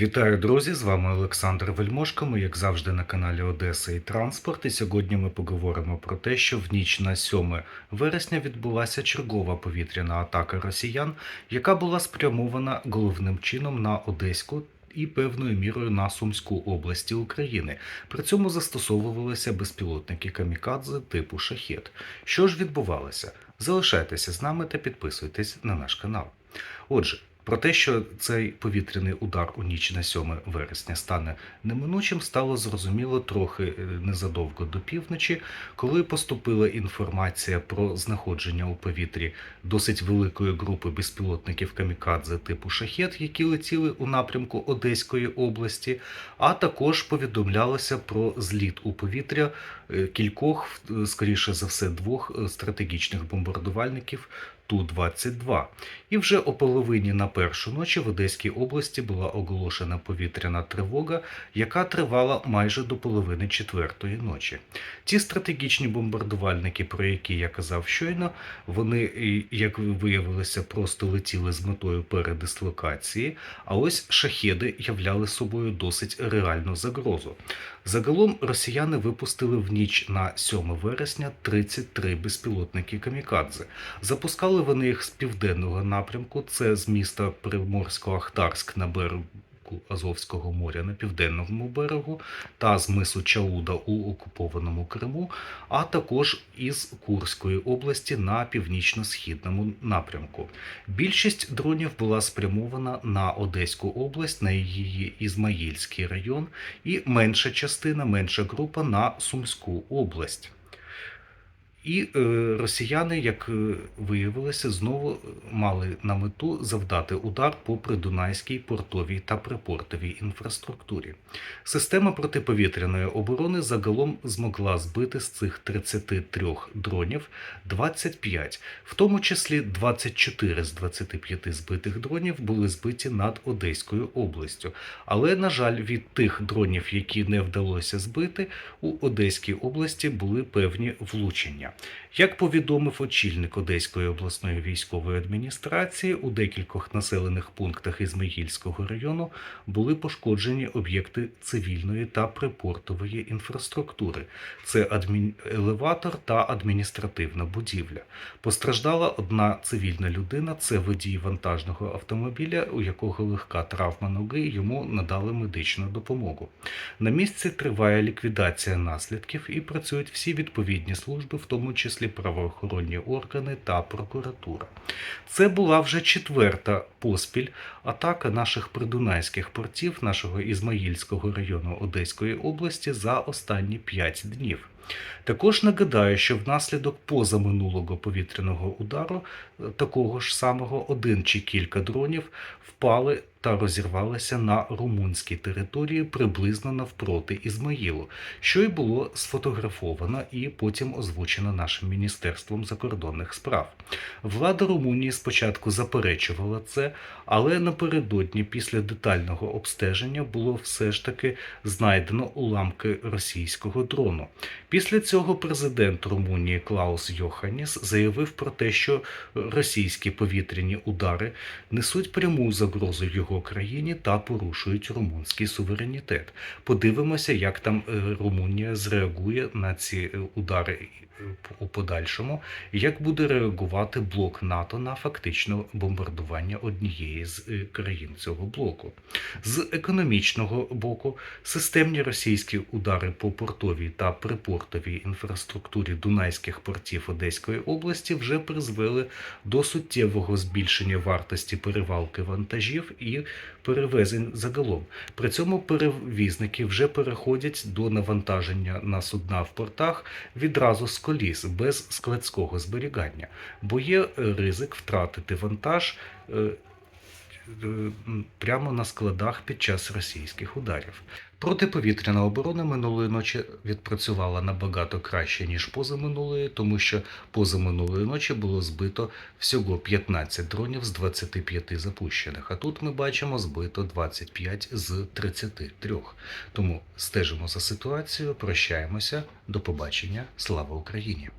Вітаю, друзі! З вами Олександр Вельмошко. Ми, як завжди, на каналі Одеса і Транспорт. І сьогодні ми поговоримо про те, що в ніч на 7 вересня відбулася чергова повітряна атака росіян, яка була спрямована головним чином на Одеську. І певною мірою на Сумську області України. При цьому застосовувалися безпілотники камікадзе типу шахет. Що ж відбувалося? Залишайтеся з нами та підписуйтесь на наш канал. Отже, про те, що цей повітряний удар у ніч на 7 вересня стане неминучим, стало зрозуміло трохи е, незадовго до півночі, коли поступила інформація про знаходження у повітрі досить великої групи безпілотників камікадзе типу шахет, які летіли у напрямку Одеської області, а також повідомлялося про зліт у повітря е, кількох, е, скоріше за все, двох стратегічних бомбардувальників Ту-22. І вже о половині на першу ночі в Одеській області була оголошена повітряна тривога, яка тривала майже до половини четвертої ночі. Ті стратегічні бомбардувальники, про які я казав щойно, вони, як виявилося, просто летіли з метою передислокації, а ось шахеди являли собою досить реальну загрозу. Загалом росіяни випустили в ніч на 7 вересня 33 безпілотники камікадзе. Запускали вони їх з південного напрямку, це з міста Приморсько-Ахтарськ на берегу Азовського моря на південному берегу та з мису Чауда у окупованому Криму, а також із Курської області на північно-східному напрямку. Більшість дронів була спрямована на Одеську область, на її Ізмаїльський район, і менша частина, менша група на Сумську область. І е, росіяни, як е, виявилося, знову мали на мету завдати удар по придунайській портовій та припортовій інфраструктурі. Система протиповітряної оборони загалом змогла збити з цих 33 дронів 25, в тому числі 24 з 25 збитих дронів були збиті над Одеською областю. Але, на жаль, від тих дронів, які не вдалося збити, у Одеській області були певні влучення. Як повідомив очільник Одеської обласної військової адміністрації, у декількох населених пунктах Ізмаїльського району були пошкоджені об'єкти цивільної та припортової інфраструктури. Це адмін... елеватор та адміністративна будівля. Постраждала одна цивільна людина, це водій вантажного автомобіля, у якого легка травма ноги, йому надали медичну допомогу. На місці триває ліквідація наслідків і працюють всі відповідні служби, в тому числі правоохоронні органи та прокуратура. Це була вже четверта поспіль атака наших придунайських портів нашого Ізмаїльського району Одеської області за останні 5 днів. Також нагадаю, що внаслідок позаминулого повітряного удару е, такого ж самого один чи кілька дронів впали та розірвалися на румунській території приблизно навпроти Ізмаїлу, що й було сфотографовано і потім озвучено нашим міністерством закордонних справ. Влада Румунії спочатку заперечувала це, але напередодні, після детального обстеження, було все ж таки знайдено уламки російського дрону. Після цього президент Румунії Клаус Йоханіс заявив про те, що російські повітряні удари несуть пряму загрозу його країні та порушують румунський суверенітет. Подивимося, як там е, Румунія зреагує на ці е, удари е, у подальшому, як буде реагувати блок НАТО на фактично бомбардування однієї з країн цього блоку. З економічного боку, системні російські удари по портовій та припортовій інфраструктурі дунайських портів Одеської області вже призвели до суттєвого збільшення вартості перевалки вантажів і перевезень загалом. При цьому перевізники вже переходять до навантаження на судна в портах відразу з коліс без складського зберігання, бо є е, ризик втратити вантаж. Е, Прямо на складах під час російських ударів. Протиповітряна оборона минулої ночі відпрацювала набагато краще, ніж позаминулої, тому що позаминулої ночі було збито всього 15 дронів з 25 запущених. А тут ми бачимо збито 25 з 33. Тому стежимо за ситуацією, прощаємося, до побачення, слава Україні!